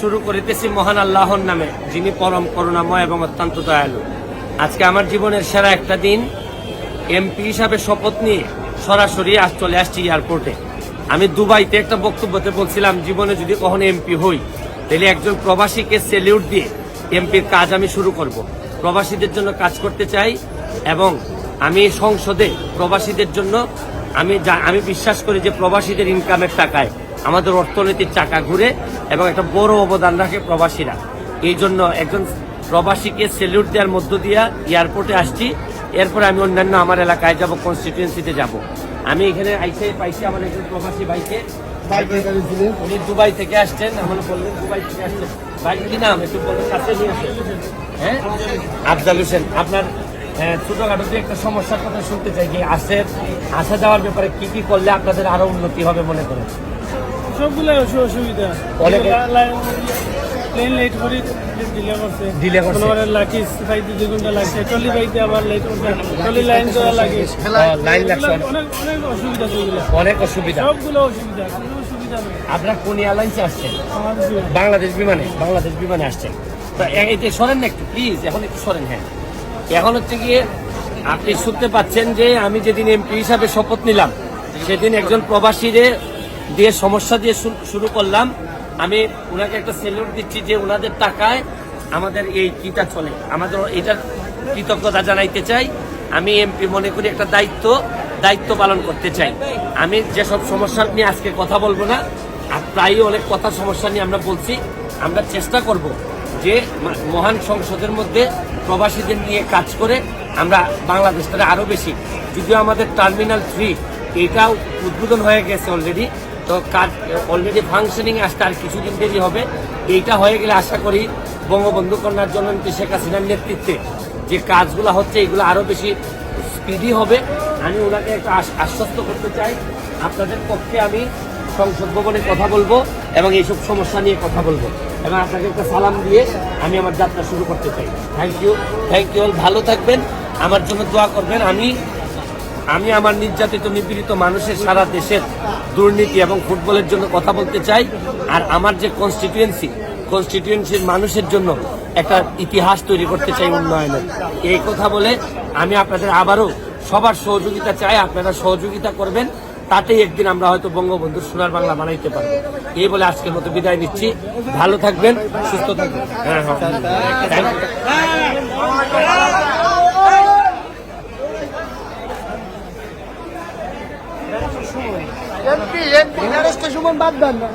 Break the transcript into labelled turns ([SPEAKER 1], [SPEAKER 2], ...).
[SPEAKER 1] শুরু করিতেছি মহান আল্লাহর নামে, যিনি পরম করুণাময় এবং অত্যন্ত দয়ালু। আজকে আমার জীবনের সেরা একটা দিন। এমপি হিসাবে শপথ নিয়ে সরাসরি আজ চলে আসছি এয়ারপোর্টে। আমি দুবাইতে একটা বক্তব্যতে বলছিলাম, জীবনে যদি কখনো এমপি হই, তাহলে একজন প্রবাসীকে সেলিউট দিয়ে এমপির কাজ আমি শুরু করব। প্রবাসীদের জন্য কাজ করতে চাই এবং আমি সংসদে প্রবাসীদের জন্য, আমি আমি বিশ্বাস করি যে প্রবাসীদের ইনকামের টাকায় আমাদের অর্থনীতির চাকা ঘুরে এবং একটা বড় অবদান রাখে প্রবাসীরা। এই জন্য একজন প্রবাসীকে সেলিউট দেওয়ার মধ্য দিয়া এয়ারপোর্টে আসছি। এরপরে আমি অন্যান্য আমার এলাকায় যাব কনস্টিটিউয়েন্সিতে যাব। আমি এখানে আইসে পাইছি আমার একজন প্রবাসী ভাইকে। উনি দুবাই থেকে আসছেন আমার বললেন দুবাই থেকে আসছেন। ভাই কি নাম? একটু বলুন কাছে নিয়ে আসেন। হ্যাঁ? আফজাল হোসেন আপনার হ্যাঁ, ছোটখাটো একটা সমস্যার কথা শুনতে চাই। যে আসে আসা যাওয়ার ব্যাপারে কি কি করলে আপনাদের আরও উন্নতি হবে মনে করেন?
[SPEAKER 2] সবগুলো অসুবিধা। প্লেন লেট করে ডিলে করছে।
[SPEAKER 1] Delay করছে।
[SPEAKER 2] কোনো লাকি পাইতে দুই ঘণ্টা লাগছে টলি পাইতে আবার লেট করছে। টলি লাইন করা লাগে।
[SPEAKER 1] লাইন লাগছে
[SPEAKER 2] অনেক। অনেক অসুবিধা
[SPEAKER 1] অনেক অসুবিধা।
[SPEAKER 2] সবগুলো অসুবিধা
[SPEAKER 1] আপনার কোন এয়ারলাইন্সে আসছেন? বাংলাদেশ বিমানে বাংলাদেশ বিমানে আসছেন। তো সরেন না একটু প্লিজ এখন একটু সরেন হ্যাঁ। এখন হচ্ছে গিয়ে আপনি শুনতে পাচ্ছেন যে আমি যেদিন এমপি হিসাবে শপথ নিলাম সেদিন একজন প্রবাসীরে দিয়ে সমস্যা দিয়ে শুরু করলাম। আমি ওনাকে একটা সেলিউট দিচ্ছি যে ওনাদের টাকায় আমাদের এই কিটা চলে। আমাদের এটার কৃতজ্ঞতা জানাইতে চাই। আমি এমপি মনে করি একটা দায়িত্ব দায়িত্ব পালন করতে চাই। আমি যেসব সমস্যা নিয়ে আজকে কথা বলব না, আর প্রায়ই অনেক কথা সমস্যা নিয়ে আমরা বলছি, আমরা চেষ্টা করব যে মহান সংসদের মধ্যে প্রবাসীদের নিয়ে কাজ করে আমরা বাংলাদেশটা আরও বেশি। যদিও আমাদের টার্মিনাল থ্রি এটাও উদ্বোধন হয়ে গেছে অলরেডি তো কাজ অলরেডি ফাংশনিং আসতে আর কিছুদিন দেরি হবে। এইটা হয়ে গেলে আশা করি বঙ্গবন্ধু কন্যার জননেত্রী শেখ হাসিনার নেতৃত্বে যে কাজগুলো হচ্ছে, এগুলো আরও বেশি স্পিডি হবে। আমি ওনাকে একটা আশ্বস্ত করতে চাই। আপনাদের পক্ষে আমি সংসদ ভবনে কথা বলব এবং এইসব সমস্যা নিয়ে কথা বলব। এবং আপনাকে একটা সালাম দিয়ে আমি আমার যাত্রা শুরু করতে চাই। থ্যাংক ইউ থ্যাংক ইউ ভালো থাকবেন। আমার জন্য দোয়া করবেন। আমি আমি আমার নির্যাতিত, নিপীড়িত মানুষের সারা দেশের দুর্নীতি এবং ফুটবলের জন্য কথা বলতে চাই। আর আমার যে কনস্টিটিউয়েন্সি কনস্টিটিউয়েন্সির মানুষের জন্য একটা ইতিহাস তৈরি করতে চাই উন্নয়নের। এই কথা বলে আমি আপনাদের আবারও সবার সহযোগিতা চাই, আপনারা সহযোগিতা করবেন, তাতেই একদিন আমরা হয়তো বঙ্গবন্ধুর সোনার বাংলা বানাইতে পারব। এই বলে আজকের মতো বিদায় নিচ্ছি। ভালো থাকবেন, সুস্থ থাকবেন। হ্যাঁ হ্যাঁ Thank you.
[SPEAKER 3] এমপি এমপি ন্যারেস্টের সুমন বাদ দেন না।